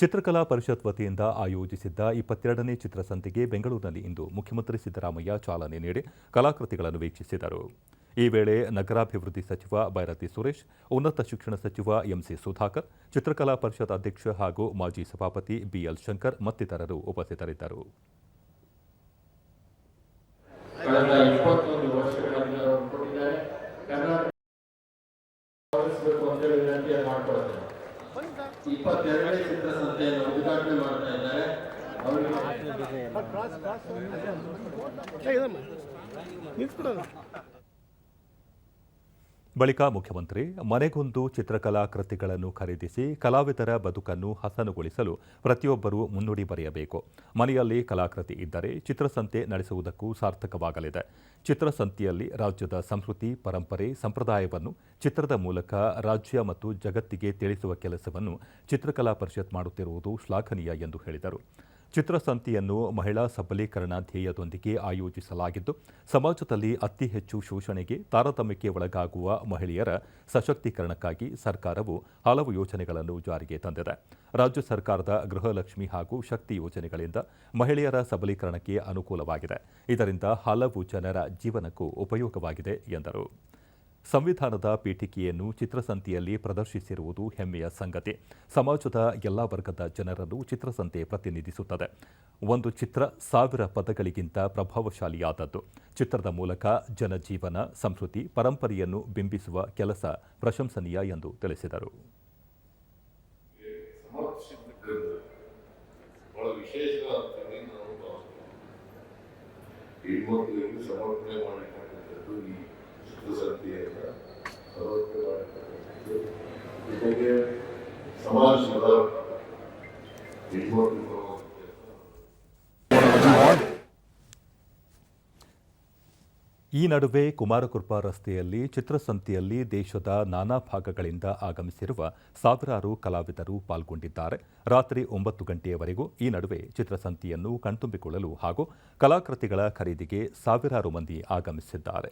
ಚಿತ್ರಕಲಾ ಪರಿಷತ್ ವತಿಯಿಂದ ಆಯೋಜಿಸಿದ್ದ ಇಪ್ಪತ್ತೆರಡನೇ ಚಿತ್ರಸಂತೆಗೆ ಬೆಂಗಳೂರಿನಲ್ಲಿ ಇಂದು ಮುಖ್ಯಮಂತ್ರಿ ಸಿದ್ದರಾಮಯ್ಯ ಚಾಲನೆ ನೀಡಿ ಕಲಾಕೃತಿಗಳನ್ನು ವೀಕ್ಷಿಸಿದರು. ಈ ವೇಳೆ ನಗರಾಭಿವೃದ್ಧಿ ಸಚಿವ ಬೈರತಿ ಸುರೇಶ್, ಉನ್ನತ ಶಿಕ್ಷಣ ಸಚಿವ ಎಂಸಿ ಸುಧಾಕರ್, ಚಿತ್ರಕಲಾ ಪರಿಷತ್ ಅಧ್ಯಕ್ಷ ಹಾಗೂ ಮಾಜಿ ಸಭಾಪತಿ ಬಿಎಲ್ ಶಂಕರ್ ಮತ್ತಿತರರು ಉಪಸ್ಥಿತರಿದ್ದರು. ಗೌರವಿಸಬೇಕು ಚಿತ್ರ ಸಂತೆಯನ್ನು ಇಪ್ಪತ್ತೆರಡನೇ ಚಿತ್ರಸಂತೆಯನ್ನು ಉದ್ಘಾಟನೆ ಮಾಡ್ತಾ ಇದ್ದಾರೆ. ಅವರಿಗೆ ಬಳಿಕ ಮುಖ್ಯಮಂತ್ರಿ ಮನೆಗೊಂದು ಚಿತ್ರಕಲಾ ಕೃತಿಗಳನ್ನು ಖರೀದಿಸಿ ಕಲಾವಿದರ ಬದುಕನ್ನು ಹಸನುಗೊಳಿಸಲು ಪ್ರತಿಯೊಬ್ಬರೂ ಮುನ್ನುಡಿ ಬರೆಯಬೇಕು. ಮನೆಯಲ್ಲಿ ಕಲಾಕೃತಿ ಇದ್ದರೆ ಚಿತ್ರಸಂತೆ ನಡೆಸುವುದಕ್ಕೂ ಸಾರ್ಥಕವಾಗಲಿದೆ. ಚಿತ್ರಸಂತೆಯಲ್ಲಿ ರಾಜ್ಯದ ಸಂಸ್ಕೃತಿ, ಪರಂಪರೆ, ಸಂಪ್ರದಾಯವನ್ನು ಚಿತ್ರದ ಮೂಲಕ ರಾಜ್ಯ ಮತ್ತು ಜಗತ್ತಿಗೆ ತಿಳಿಸುವ ಕೆಲಸವನ್ನು ಚಿತ್ರಕಲಾ ಪರಿಷತ್ ಮಾಡುತ್ತಿರುವುದು ಶ್ಲಾಘನೀಯ ಎಂದು ಹೇಳಿದರು. ಚಿತ್ರಸಂತೆಯನ್ನು ಮಹಿಳಾ ಸಬಲೀಕರಣ ಧ್ಯೇಯದೊಂದಿಗೆ ಆಯೋಜಿಸಲಾಗಿದ್ದು, ಸಮಾಜದಲ್ಲಿ ಅತಿ ಹೆಚ್ಚು ಶೋಷಣೆಗೆ ತಾರತಮ್ಯಕ್ಕೆ ಒಳಗಾಗುವ ಮಹಿಳೆಯರ ಸಶಕ್ತೀಕರಣಕ್ಕಾಗಿ ಸರ್ಕಾರವು ಹಲವು ಯೋಜನೆಗಳನ್ನು ಜಾರಿಗೆ ತಂದಿದೆ. ರಾಜ್ಯ ಸರ್ಕಾರದ ಗೃಹಲಕ್ಷ್ಮಿ ಹಾಗೂ ಶಕ್ತಿ ಯೋಜನೆಗಳಿಂದ ಮಹಿಳೆಯರ ಸಬಲೀಕರಣಕ್ಕೆ ಅನುಕೂಲವಾಗಿದೆ. ಇದರಿಂದ ಹಲವು ಜನರ ಜೀವನಕ್ಕೂ ಉಪಯೋಗವಾಗಿದೆ, ಎಂದರು. ಸಂವಿಧಾನದ ಪೀಠಿಕೆಯನ್ನು ಚಿತ್ರಸಂತೆಯಲ್ಲಿ ಪ್ರದರ್ಶಿಸಿರುವುದು ಹೆಮ್ಮೆಯ ಸಂಗತಿ. ಸಮಾಜದ ಎಲ್ಲ ವರ್ಗದ ಜನರನ್ನು ಚಿತ್ರಸಂತೆ ಪ್ರತಿನಿಧಿಸುತ್ತದೆ. ಒಂದು ಚಿತ್ರ ಸಾವಿರ ಪದಗಳಿಗಿಂತ ಪ್ರಭಾವಶಾಲಿಯಾದದ್ದು. ಚಿತ್ರದ ಮೂಲಕ ಜನಜೀವನ, ಸಂಸ್ಕೃತಿ, ಪರಂಪರೆಯನ್ನು ಬಿಂಬಿಸುವ ಕೆಲಸ ಪ್ರಶಂಸನೀಯ ಎಂದು ತಿಳಿಸಿದರು. ಈ ನಡುವೆ ಕುಮಾರಕೃಪಾ ರಸ್ತೆಯಲ್ಲಿ, ಚಿತ್ರಸಂತೆಯಲ್ಲಿ ದೇಶದ ನಾನಾ ಭಾಗಗಳಿಂದ ಆಗಮಿಸಿರುವ ಸಾವಿರಾರು ಕಲಾವಿದರು ಪಾಲ್ಗೊಂಡಿದ್ದಾರೆ. ರಾತ್ರಿ ಒಂಬತ್ತು ಗಂಟೆಯವರೆಗೂ ಈ ನಡುವೆ ಚಿತ್ರಸಂತೆಯನ್ನು ಕಣ್ತುಂಬಿಕೊಳ್ಳಲು ಹಾಗೂ ಕಲಾಕೃತಿಗಳ ಖರೀದಿಗೆ ಸಾವಿರಾರು ಮಂದಿ ಆಗಮಿಸಿದ್ದಾರೆ.